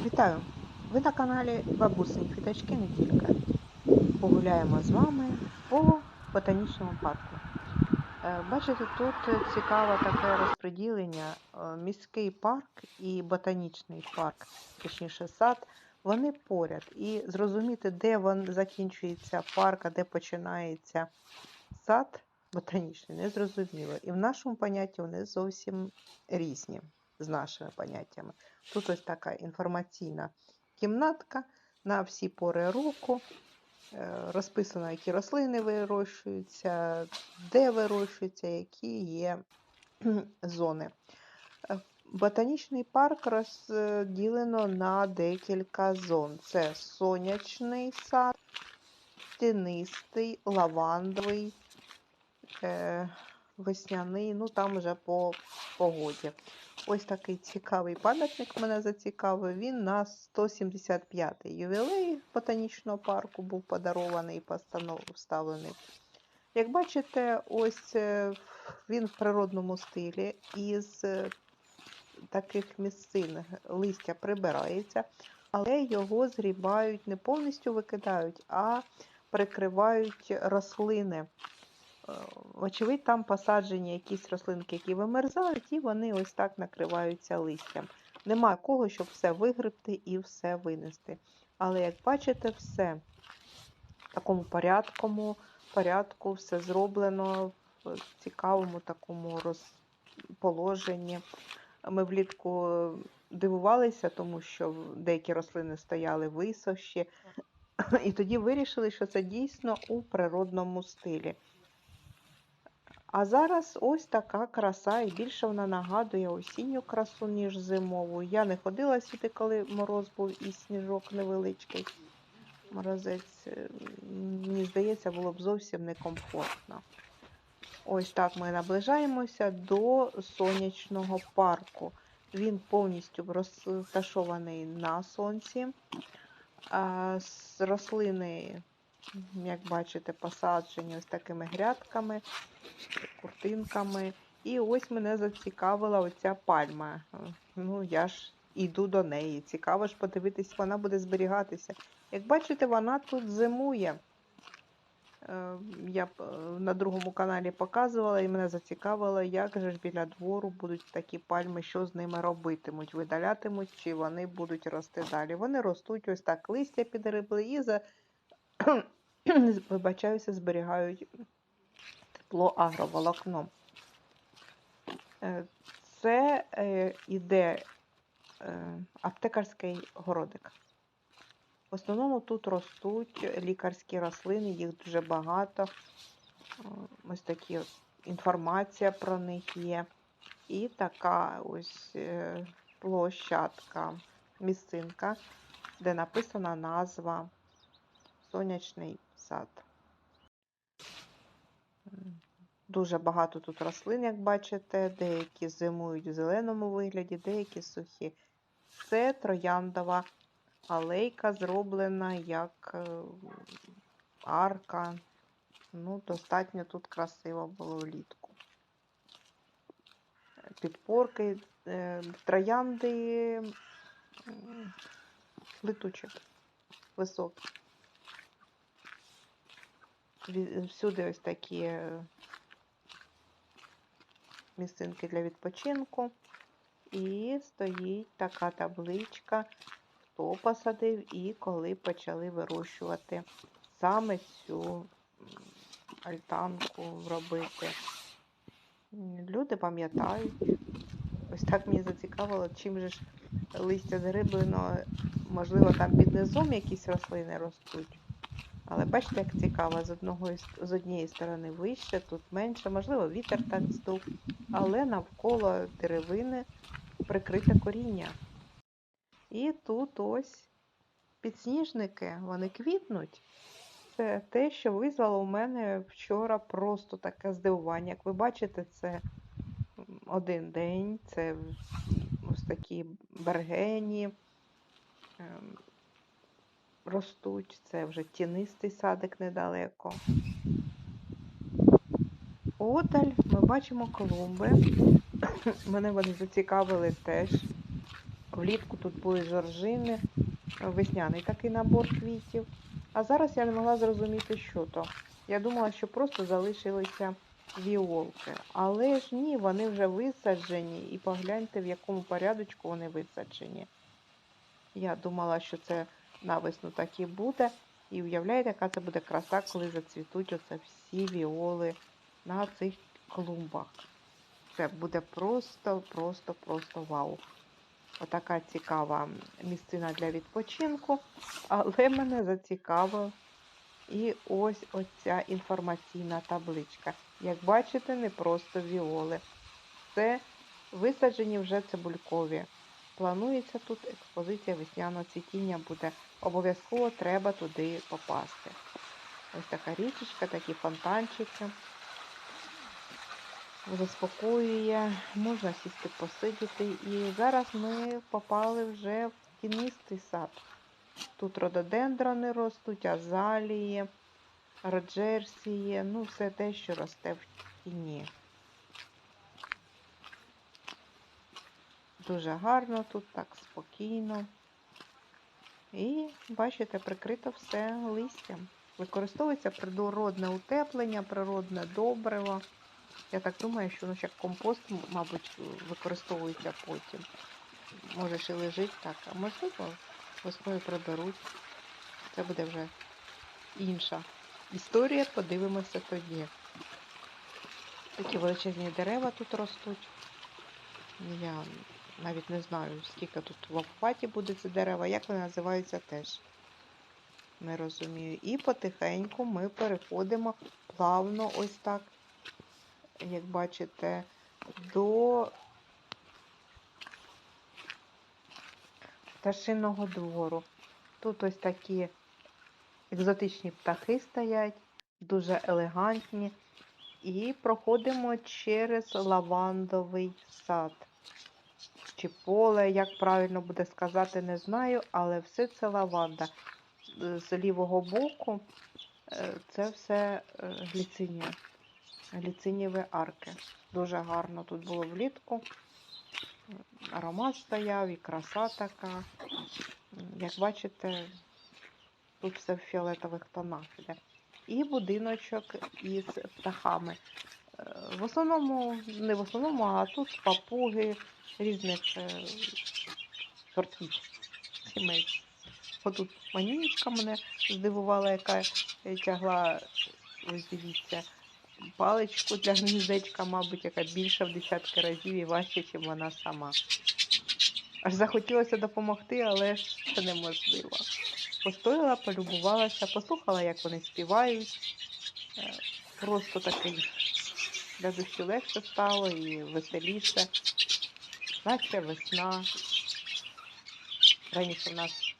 Вітаю! Ви на каналі Бабусині Квіточки не тільки. Погуляємо з вами по ботанічному парку. Е, Бачите, тут цікаве таке розподілення. Е, Міський парк і ботанічний парк, точніше сад, вони поряд. І зрозуміти, де він закінчується парк, а де починається сад ботанічний, не зрозуміло. І в нашому понятті вони зовсім різні з нашими поняттями. Тут ось така інформаційна кімнатка на всі пори року. е, Розписано, які рослини вирощуються, де вирощуються, які є зони. Е, Ботанічний парк розділено на декілька зон: це сонячний сад, тінистий, лавандовий, е, весняний, ну там вже по погоді. Ось такий цікавий пам'ятник мене зацікавив. Він на 175-й ювілей ботанічного парку був подарований і вставлений. Як бачите, ось е, він в природному стилі із е, таких місцин листя прибирається, але його зрібають не повністю викидають, а прикривають рослини. Вочевидь, там посаджені якісь рослинки, які вимерзають, і вони ось так накриваються листям. Немає кого, щоб все вигребти і все винести. Але як бачите, все в такому порядкому, порядку, все зроблено в цікавому такому розположенні. Ми влітку дивувалися, тому що деякі рослини стояли висохші, і тоді вирішили, що це дійсно у природному стилі. А зараз ось така краса, і більше вона нагадує осінню красу, ніж зимову. Я не ходила сюди, коли мороз був і сніжок невеличкий. Морозець, е, мені здається, було б зовсім некомфортно. Ось так ми наближаємося до сонячного парку. Він повністю розташований на сонці. Рослини, як бачите, посаджені ось такими грядками куртинками. І ось мене зацікавила оця пальма. Ну, я ж іду до неї. Цікаво ж подивитись, вона буде зберігатися. Як бачите, вона тут зимує. Е, Я е, на другому каналі показувала і мене зацікавило, як же ж біля двору будуть такі пальми, що з ними робитимуть, видалятимуть, чи вони будуть рости далі. Вони ростуть ось так, листя підрибли і за вибачаюся, зберігають тепло агроволокном. Е, Це е, іде е, аптекарський городик. В основному тут ростуть лікарські рослини, їх дуже багато. Е, Ось такі інформація про них є. І така ось е, площадка, місцинка, де написана назва Сонячний сад. Дуже багато тут рослин, як бачите, деякі зимують в зеленому вигляді, деякі сухі. Це трояндова алейка зроблена як е, арка. Ну, достатньо тут красиво було влітку. Підпорки, е, троянди летучі, високі. Всюди ось такі е, місцинки для відпочинку. І стоїть така табличка, хто посадив і коли почали вирощувати саме цю альтанку робити. Люди пам'ятають. Ось так мені зацікавило, чим же ж листя згриблено, можливо, там під низом якісь рослини ростуть. Але бачите, як цікаво, з, одного, з однієї сторони вище, тут менше, можливо, вітер так здув, але навколо деревини прикрите коріння. І тут ось підсніжники, вони квітнуть. Це те, що визвало у мене вчора просто таке здивування. Як ви бачите, це один день, це ось такі бергені ем, ростуть. Це вже тінистий садик недалеко. Подаль ми бачимо клумби. Мене вони зацікавили теж. влітку тут були жоржини, весняний такий набор квітів. А зараз я не могла зрозуміти, що то. Я думала, що просто залишилися віолки. Але ж ні, вони вже висаджені. І погляньте, в якому порядочку вони висаджені. Я думала, що це навесну так і буде. І уявляєте, яка це буде краса, коли зацвітуть оце всі віоли на цих клумбах. Це буде просто, просто, просто вау. Отака цікава місцина для відпочинку. Але мене зацікавив і ось оця інформаційна табличка. Як бачите, не просто віоли. Це висаджені вже цибулькові. Планується тут експозиція весняного цвітіння буде. Обов'язково треба туди попасти. Ось така річечка, такі фонтанчики. Заспокоює, можна сісти посидіти. І зараз ми попали вже в тінистий сад. Тут рододендрони ростуть, азалії, роджерсії, ну все те, що росте в тіні. Дуже гарно тут, так спокійно. І, бачите, прикрито все листям. Використовується природне утеплення, природне добриво. Я так думаю, що воно ще як компост, мабуть, використовується потім. Може ще лежить так, а можливо, весною приберуть. Це буде вже інша історія, подивимося тоді. Такі величезні дерева тут ростуть. Я навіть не знаю, скільки тут в обхваті буде ці дерева, як вони називаються теж. Не розумію. І потихеньку ми переходимо плавно ось так, як бачите, до пташиного двору. Тут ось такі екзотичні птахи стоять, дуже елегантні. І проходимо через лавандовий сад. Чи поле, як правильно буде сказати, не знаю, але все це лаванда. Е, З лівого боку е, це все е, гліцинія. Гліцинієві арки. Дуже гарно тут було влітку. Аромат стояв і краса така. Як бачите, тут все в фіолетових тонах іде. І будиночок із птахами. Е, В основному, не в основному, а тут папуги різних е, сортів сімей. Отут манінечка мене здивувала, яка е, тягла, ось дивіться, паличку для гніздечка, мабуть, яка більша в десятки разів і важче, ніж вона сама. Аж захотілося допомогти, але це неможливо. Постояла, полюбувалася, послухала, як вони співають. Е, Просто такий для душі легше стало і веселіше. Наче весна. Раніше в нас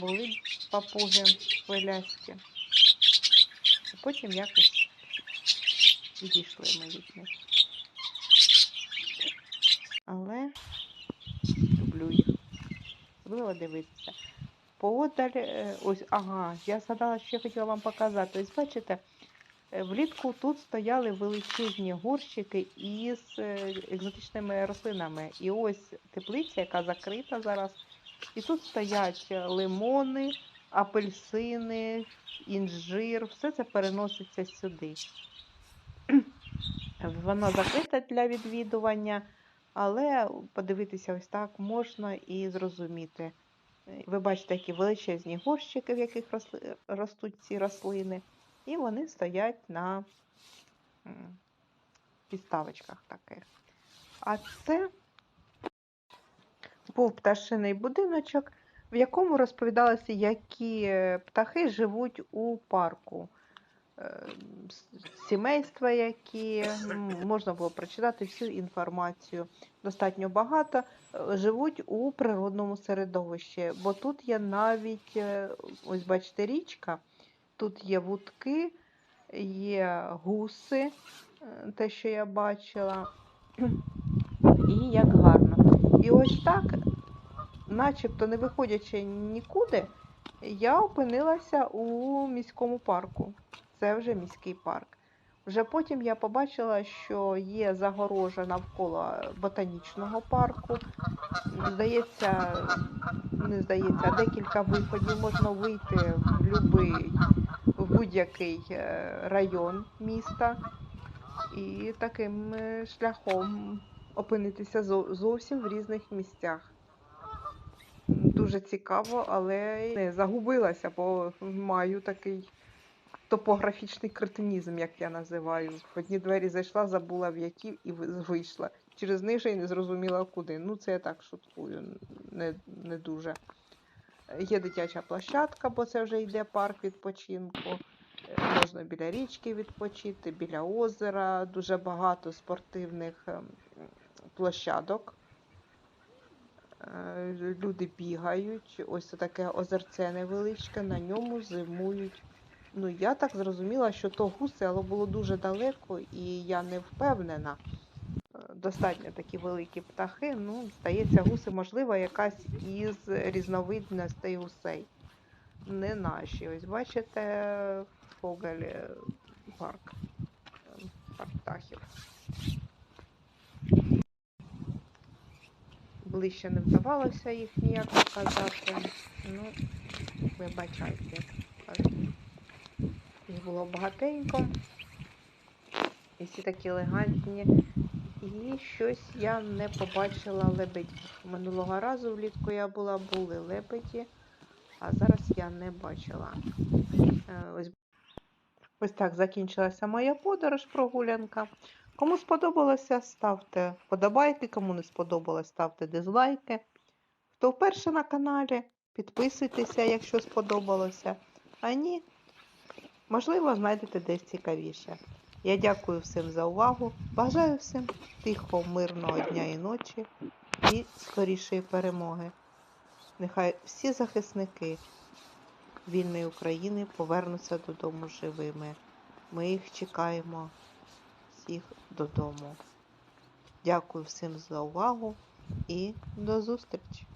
були папуги хвилясті. А потім якось відійшли ми від них. Але люблю їх. Особливо дивитися. Поодаль, е, ось, ага, я згадала, що я хотіла вам показати. Ось бачите, влітку тут стояли величезні горщики із е, екзотичними рослинами. І ось теплиця, яка закрита зараз. І тут стоять е, лимони, апельсини, інжир, все це переноситься сюди. Воно закрите для відвідування, але подивитися ось так можна і зрозуміти. Е, Ви бачите, які величезні горщики, в яких ростуть ці рослини, і вони стоять на підставочках таких. А це був пташиний будиночок, в якому розповідалося, які птахи живуть у парку. Е, Сімейства, які можна було прочитати всю інформацію. Достатньо багато е, живуть у природному середовищі, бо тут є навіть, е, ось бачите, річка, тут є вудки, є гуси, е, те, що я бачила. І як гарно. І ось так, начебто не виходячи нікуди, я опинилася у міському парку. Це вже міський парк. Вже потім я побачила, що є загорожа навколо ботанічного парку. Здається, не здається, декілька виходів можна вийти в любий, в будь-який е, район міста і таким е, шляхом опинитися зовсім в різних місцях. Дуже цікаво, але не загубилася, бо маю такий топографічний кретинізм, як я називаю. В одні двері зайшла, забула в які і вийшла. Через них і не зрозуміла куди. Ну, це я так шуткую, не, не дуже. Є дитяча площадка, бо це вже йде парк відпочинку. Е, Можна біля річки відпочити, біля озера, дуже багато спортивних ем, площадок. Е, Люди бігають, ось таке озерце невеличке, на ньому зимують. Ну, я так зрозуміла, що то гуси, але було дуже далеко, і я не впевнена. Е, Достатньо такі великі птахи. Ну, здається, гуси, можливо, якась із різновидностей гусей. Не наші. Ось бачите, Фогель парк. Парк птахів. Ближче не вдавалося їх ніяк показати. Ну, вибачайте, було багатенько. І всі такі елегантні. І щось я не побачила лебедів. Минулого разу влітку я була, були лебеді, а зараз я не бачила. Е, Ось, ось так закінчилася моя подорож прогулянка. Кому сподобалося, ставте вподобайки, кому не сподобалось, ставте дизлайки. Хто вперше на каналі, підписуйтеся, якщо сподобалося. А ні, можливо, знайдете десь цікавіше. Я дякую всім за увагу. Бажаю всім тихого, мирного дня і ночі і скорішої перемоги. Нехай всі захисники вільної України повернуться додому живими. Ми їх чекаємо всіх додому. Дякую всім за увагу і до зустрічі!